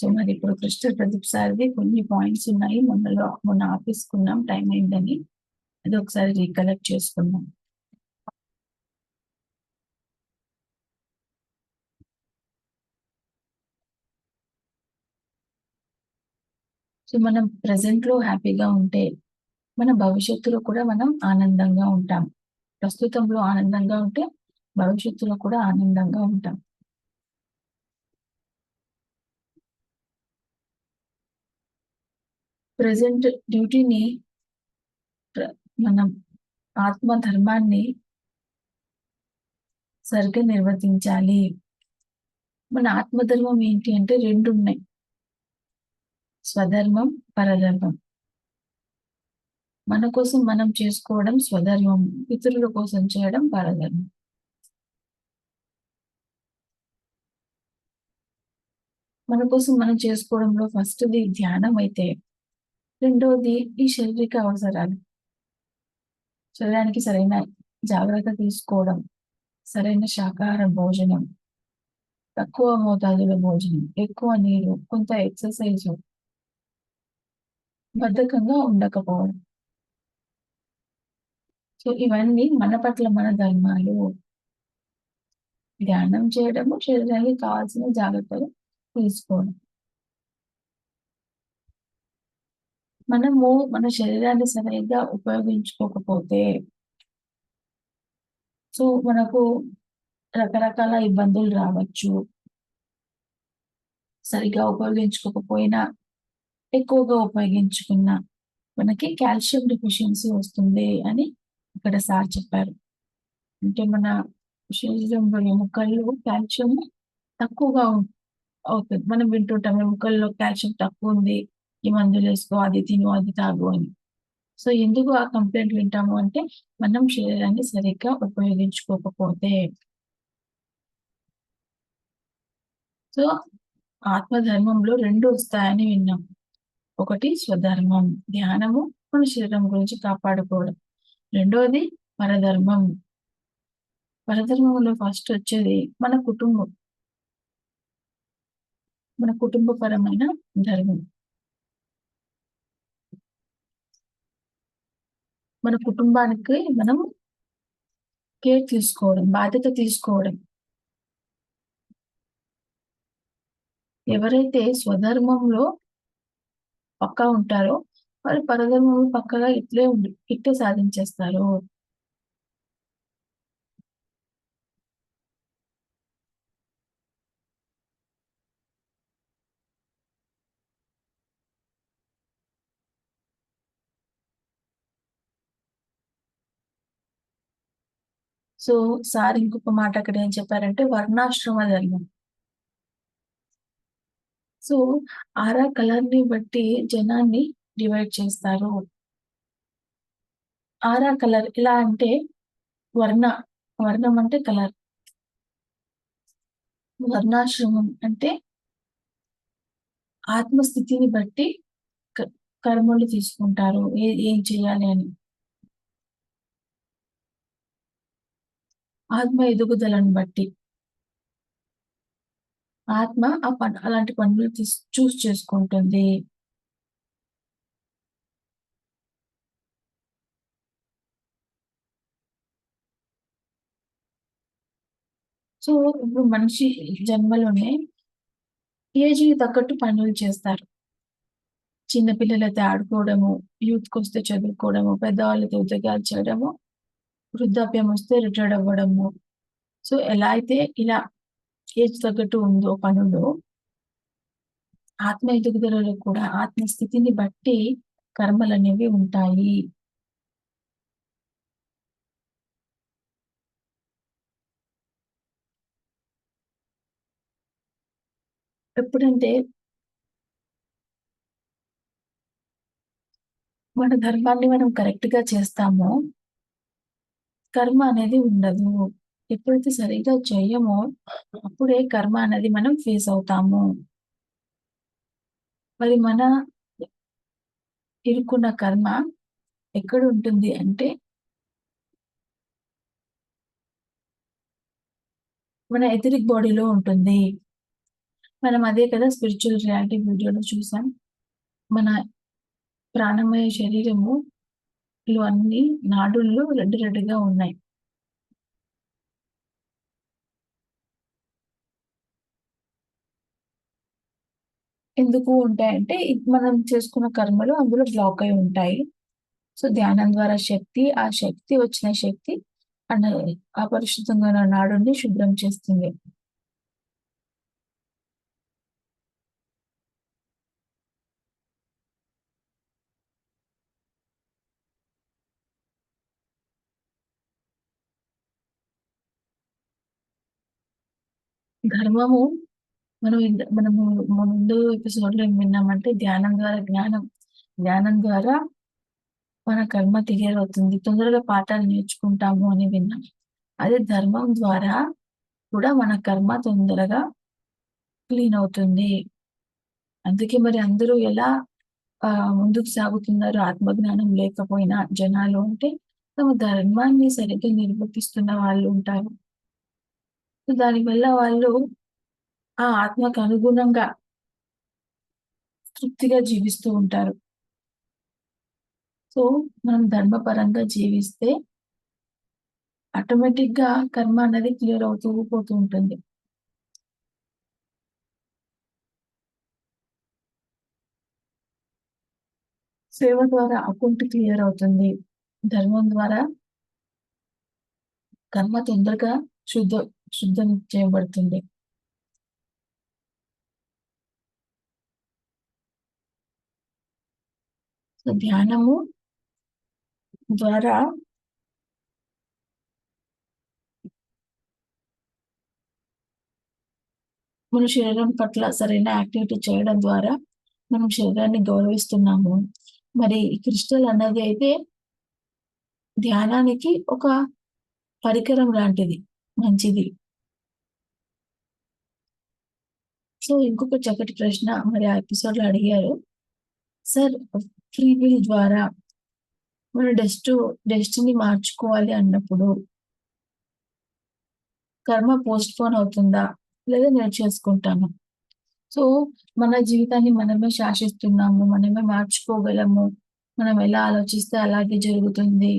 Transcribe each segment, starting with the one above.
So మరి ఇప్పుడు కృష్ణ ప్రదీప్ సార్ది కొన్ని పాయింట్స్ ఉన్నాయి. మొన్నలో మొన్న ఆపేసుకున్నాం టైం అయిందని అది ఒకసారి రీకలెక్ట్ చేసుకున్నాం సో మనం present లో హ్యాపీగా ఉంటే మన భవిష్యత్తులో కూడా మనం ఆనందంగా ఉంటాం. ప్రస్తుతంలో ఆనందంగా ఉంటే భవిష్యత్తులో కూడా ఆనందంగా ఉంటాం. ప్రజెంట్ డ్యూటీని మనం ఆత్మ ధర్మాన్ని సరిగ్గా నిర్వర్తించాలి. మన ఆత్మధర్మం ఏంటి అంటే రెండు ఉన్నాయి స్వధర్మం పరధర్మం. మన కోసం మనం చేసుకోవడం స్వధర్మం ఇతరుల కోసం చేయడం పరధర్మం. మన కోసం మనం చేసుకోవడంలో ఫస్ట్ది ధ్యానం అయితే రెండవది ఈ శారీరక అవసరాలు. శరీరానికి సరైన జాగ్రత్త తీసుకోవడం సరైన శాకాహార భోజనం తక్కువ మోతాదులో భోజనం ఎక్కువ నీరు కొంత ఎక్సర్సైజ్ బద్ధకంగా ఉండకపోవడం. సో ఇవన్నీ మన పట్ల మన ధర్మాలు. ధ్యానం చేయడము శరీరానికి కావాల్సిన జాగ్రత్తలు తీసుకోవడం. మనము మన శరీరాన్ని సరిగ్గా ఉపయోగించుకోకపోతే సో మనకు రకరకాల ఇబ్బందులు రావచ్చు. సరిగ్గా ఉపయోగించుకోకపోయినా ఎక్కువగా ఉపయోగించుకున్నా మనకి కాల్షియం డెఫిషియన్సీ వస్తుంది అని ఇక్కడ సార్ చెప్పారు. అంటే మన శరీరంలోని ముక్కల్లో కాల్షియం తక్కువగా అవుతుంది. మనం వింటుంటాం ముక్కల్లో కాల్షియం తక్కువ ఉంది ఈ మందులు వేసుకో అది తిను అది తాగు అని. సో ఎందుకు ఆ కంప్లైంట్ వింటాము అంటే మనం శరీరాన్ని సరిగ్గా ఉపయోగించుకోకపోతే. సో ఆత్మధర్మంలో రెండు వస్తాయని విన్నాం. ఒకటి స్వధర్మం ధ్యానము మన శరీరం గురించి కాపాడుకోవడం. రెండోది పరధర్మం. పరధర్మంలో ఫస్ట్ వచ్చేది మన కుటుంబం. మన కుటుంబపరమైన ధర్మం. మన కుటుంబానికి మనం కేర్ తీసుకోవడం బాధ్యత తీసుకోవడం. ఎవరైతే స్వధర్మంలో పక్కా ఉంటారో వారు పరధర్మంలో పక్కగా ఇట్లే ఉండి ఇట్టే సాధించేస్తారు. సో సార్ ఇంకొక మాట అక్కడ ఏం చెప్పారంటే వర్ణాశ్రమ ధర్మం. సో ఆరా కలర్ని బట్టి జనాన్ని డివైడ్ చేస్తారు. ఆరా కలర్ ఎలా అంటే వర్ణ వర్ణం అంటే కలర్. వర్ణాశ్రమం అంటే ఆత్మస్థితిని బట్టి కర్మలు తీసుకుంటారు. ఏ ఏం చేయాలి అని. ఆత్మ ఎదుగుదలను బట్టి. ఆత్మ ఆ పని అలాంటి పనులు తీస్ చూస్ చేసుకుంటుంది. సో ఇప్పుడు మనిషి జన్మలోనే ఏజ్కి తగ్గట్టు పనులు చేస్తారు. చిన్న పిల్లలైతే ఆడుకోవడము యూత్కి వస్తే చదువుకోవడము పెద్దవాళ్ళతో ఉద్యోగాలు చేయడము వృద్ధాప్యం వస్తే రిటైర్డ్ అవ్వడము. సో ఎలా అయితే ఇలా ఏజ్ తగ్గట్టు ఉందో పనులు ఆత్మ ఎదుగుదలలో కూడా ఆత్మ స్థితిని బట్టి కర్మలు అనేవి ఉంటాయి. ఎప్పుడంటే మన ధర్మాన్ని మనం కరెక్ట్గా చేస్తామో కర్మ అనేది ఉండదు. ఎప్పుడైతే సరిగ్గా చేయమో అప్పుడే కర్మ అనేది మనం ఫేస్ అవుతాము. మరి మన ఇరుక్కున్న కర్మ ఎక్కడ ఉంటుంది అంటే మన ఎథరిక్ బాడీలో ఉంటుంది. మనం అదే కదా స్పిరిచువల్ రియాలిటీ వీడియోలో చూసాం. మన ప్రాణమయ శరీరము లో అన్ని నాడులు రెడ్ రెడ్గా ఉన్నాయి. ఎందుకు ఉంటాయంటే మనం చేసుకున్న కర్మలు అందులో బ్లాక్ అయి ఉంటాయి. సో ధ్యానం ద్వారా శక్తి ఆ శక్తి వచ్చిన శక్తి అన్న అపరిశుద్ధంగా ఉన్న నాడుని శుభ్రం చేస్తుంది. ధర్మము మనం మనము ముందు ఎపిసోడ్లో ఏం విన్నామంటే ధ్యానం ద్వారా జ్ఞానం జ్ఞానం ద్వారా మన కర్మ క్లియర్ అవుతుంది తొందరగా పాఠాలు నేర్చుకుంటాము అని విన్నాం. అదే ధర్మం ద్వారా కూడా మన కర్మ తొందరగా క్లీన్ అవుతుంది. అందుకే మరి అందరూ ఎలా ఆ ముందుకు సాగుతున్నారు ఆత్మజ్ఞానం లేకపోయినా జనాలు అంటే తమ ధర్మాన్ని సరిగ్గా నిర్వర్తిస్తున్న వాళ్ళు ఉంటారు. దానివల్ల వాళ్ళు ఆ ఆత్మకు అనుగుణంగా తృప్తిగా జీవిస్తూ ఉంటారు. సో మనం ధర్మపరంగా జీవిస్తే ఆటోమేటిక్గా కర్మ అనేది క్లియర్ అవుతూ పోతూ ఉంటుంది. సేవ ద్వారా అకౌంట్ క్లియర్ అవుతుంది. ధర్మం ద్వారా కర్మ తొందరగా శుద్ధ శుద్ధం చేయబడుతుంది. సో ధ్యానము ద్వారా మన శరీరం పట్ల సరైన యాక్టివిటీ చేయడం ద్వారా మనం శరీరాన్ని గౌరవిస్తున్నాము. మరి క్రిస్టల్ అన్నది అయితే ధ్యానానికి ఒక పరికరం లాంటిది మంచిది. సో ఇంకొక చక్కటి ప్రశ్న మరి ఆ ఎపిసోడ్లో అడిగారు. సార్ ఫ్రీ విల్ ద్వారా మన డెస్ట్ డెస్టినీ మార్చుకోవాలి అన్నప్పుడు కర్మ పోస్ట్ పోన్ అవుతుందా? లేదా నేను చేసుకుంటాను? సో మన జీవితాన్ని మనమే శాసిస్తున్నాము మనమే మార్చుకోగలము మనం ఎలా ఆలోచిస్తే అలాగే జరుగుతుంది.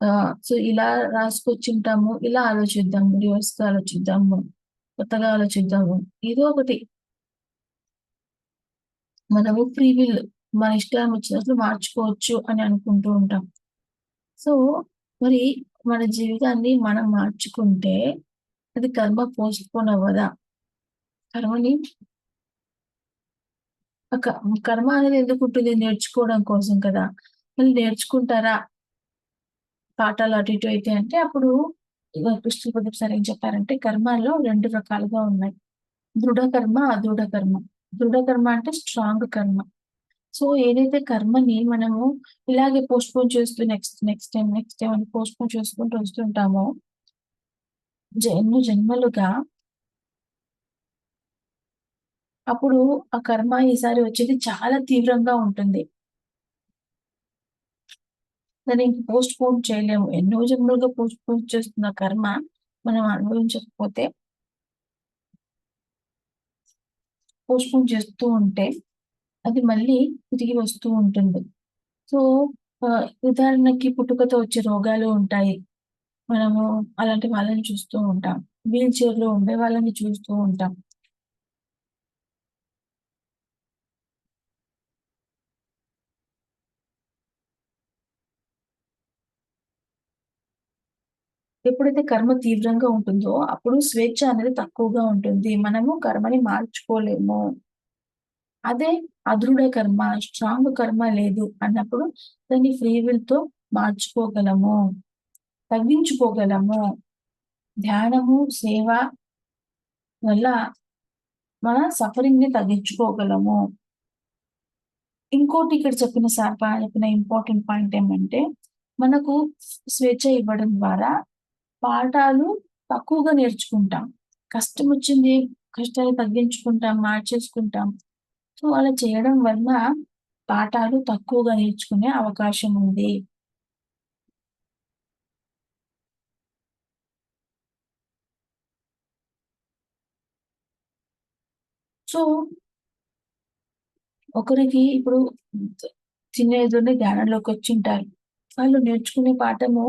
ఆ సో ఇలా రాసుకొచ్చుంటాము ఇలా ఆలోచిద్దాము రివర్స్గా ఆలోచిద్దాము. కొత్తగా ఆలోచిద్దాము. ఏదో ఒకటి. మనము ఫ్రీవిల్ మన ఇష్టం వచ్చినట్లు మార్చుకోవచ్చు అని అనుకుంటూ ఉంటాం. సో మరి మన జీవితాన్ని మనం మార్చుకుంటే అది కర్మ పోస్ట్ పోన్ అవ్వదా కర్మని కర్మ అనేది ఎందుకు ఉంటుంది? నేర్చుకోవడం కోసం కదా. మళ్ళీ నేర్చుకుంటారా? పాఠాలు అటు ఇటు అయితే అంటే అప్పుడు ఇక కృష్ణ ప్రదీప్ సార్ ఏం చెప్పారంటే కర్మలో రెండు రకాలుగా ఉన్నాయి. దృఢ కర్మ అదృఢ కర్మ. దృఢ కర్మ అంటే స్ట్రాంగ్ కర్మ. సో ఏదైతే కర్మని మనము ఇలాగే పోస్ట్ పోన్ చేస్తూ next next time next time అని పోస్ట్ పోన్ చేసుకుంటూ వస్తుంటామో ఎన్నో జన్మలుగా అప్పుడు ఆ కర్మ ఈసారి వచ్చేది చాలా తీవ్రంగా ఉంటుంది. దాన్ని ఇంక పోస్ట్ పోన్ చేయలేము. ఎన్నో జన్మలుగా పోస్ట్ పోన్ చేస్తున్న కర్మ మనం అనుభవించకపోతే పోస్ట్ పోన్ చేస్తూ ఉంటే అది మళ్ళీ తిరిగి వస్తూ ఉంటుంది. సో ఉదాహరణకి పుట్టుకతో వచ్చే రోగాలు ఉంటాయి. మనము అలాంటి వాళ్ళని చూస్తూ ఉంటాం. వీల్ చైర్లో ఉండే వాళ్ళని చూస్తూ ఉంటాం. ఎప్పుడైతే కర్మ తీవ్రంగా ఉంటుందో అప్పుడు స్వేచ్ఛ అనేది తక్కువగా ఉంటుంది. మనము కర్మని మార్చుకోలేము. అదే అదృఢ కర్మ స్ట్రాంగ్ కర్మ లేదు అన్నప్పుడు దాన్ని ఫ్రీ విల్తో మార్చుకోగలము. తగ్గించుకోగలము. ధ్యానము సేవ వల్ల మన సఫరింగ్ని తగ్గించుకోగలము. ఇంకోటి ఇక్కడ చెప్పిన సార్ చెప్పిన ఇంపార్టెంట్ పాయింట్ ఏమంటే మనకు స్వేచ్ఛ ఇవ్వడం ద్వారా పాఠాలు తక్కువగా నేర్చుకుంటాం. కష్టం వచ్చింది కష్టాలు తగ్గించుకుంటాం మార్చేసుకుంటాం. సో అలా చేయడం వల్ల పాఠాలు తక్కువగా నేర్చుకునే అవకాశం ఉంది. సో ఒకరికి ఇప్పుడు చిన్న ఏజ్‌లోనే ధ్యానంలోకి వచ్చి ఉంటారు. వాళ్ళు నేర్చుకునే పాఠము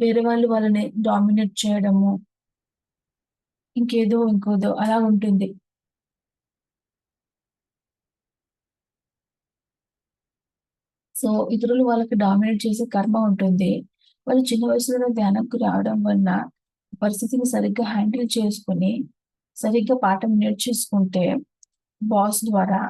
వేరే వాళ్ళు వాళ్ళని డామినేట్ చేయడము ఇంకేదో, ఇంకోదో అలా ఉంటుంది. సో, ఇతరులు వాళ్ళకి డామినేట్ చేసే కర్మ ఉంటుంది. వాళ్ళు చిన్న వయసులోనే ధ్యానంకు రావడం వలన పరిస్థితిని సరిగ్గా హ్యాండిల్ చేసుకొని, సరిగ్గా పాఠం నేర్చేసుకుంటే బాస్ ద్వారా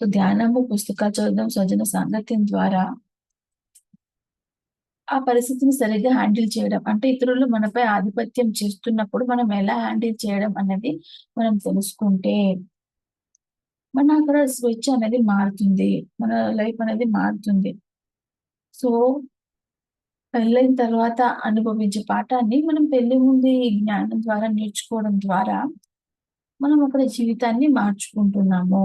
సో, ధ్యానము, పుస్తకాలు చదవడం, స్వజన సాంగత్యం ద్వారా ఆ పరిస్థితిని సరిగ్గా హ్యాండిల్ చేయడం. అంటే ఇతరులు మనపై ఆధిపత్యం చేస్తున్నప్పుడు మనం ఎలా హ్యాండిల్ చేయడం అనేది మనం తెలుసుకుంటే మన అక్కడ స్వేచ్ఛ అనేది మారుతుంది. మన లైఫ్ అనేది మారుతుంది. సో, పెళ్ళైన తర్వాత అనుభవించే పాఠాన్ని మనం పెళ్ళి ముందు ఈ జ్ఞానం ద్వారా నేర్చుకోవడం ద్వారా మనం అక్కడ జీవితాన్ని మార్చుకుంటున్నాము.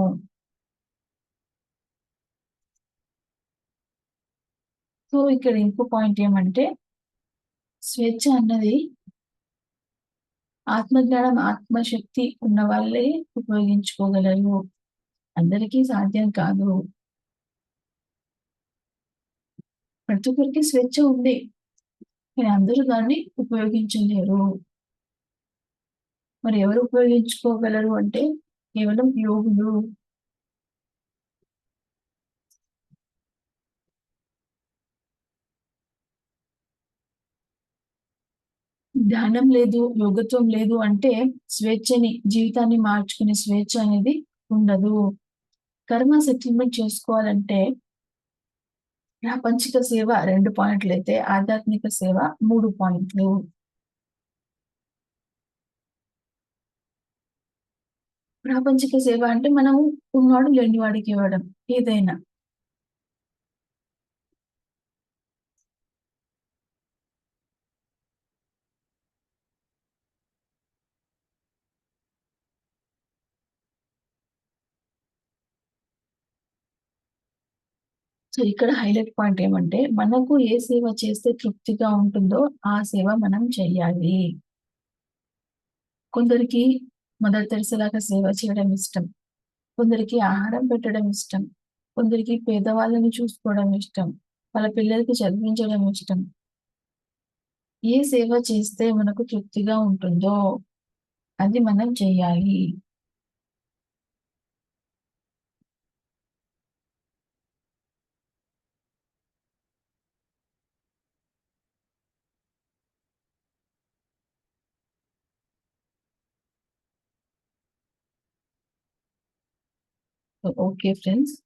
సో, ఇక్కడ ఇంకో పాయింట్ ఏమంటే స్వేచ్ఛ అన్నది ఆత్మజ్ఞానం, ఆత్మశక్తి ఉన్న వాళ్ళే ఉపయోగించుకోగలరు. అందరికీ సాధ్యం కాదు. ప్రతి ఒక్కరికి స్వేచ్ఛ ఉంది. కానీ అందరూ దాన్ని ఉపయోగించలేరు. మరి ఎవరు ఉపయోగించుకోగలరు అంటే కేవలం యోగులు. ధ్యానం లేదు, యోగత్వం లేదు అంటే స్వేచ్ఛని, జీవితాన్ని మార్చుకునే స్వేచ్ఛ అనేది ఉండదు. కర్మ సెటిల్మెంట్ చేసుకోవాలంటే ప్రాపంచిక సేవ రెండు పాయింట్లు అయితే ఆధ్యాత్మిక సేవ మూడు పాయింట్లు. ప్రాపంచిక సేవ అంటే మనం ఉన్నవాడు లేనివాడికి ఇవ్వడం ఏదైనా. సో, ఇక్కడ హైలైట్ పాయింట్ ఏమంటే మనకు ఏ సేవ చేస్తే తృప్తిగా ఉంటుందో ఆ సేవ మనం చెయ్యాలి. కొందరికి మదర్ తెరెసాలాగా సేవ చేయడం ఇష్టం. కొందరికి ఆహారం పెట్టడం ఇష్టం. కొందరికి పేదవాళ్ళని చూసుకోవడం ఇష్టం. వాళ్ళ పిల్లలకి చదివించడం ఇష్టం. ఏ సేవ చేస్తే మనకు తృప్తిగా ఉంటుందో అది మనం చెయ్యాలి. Okay, friends.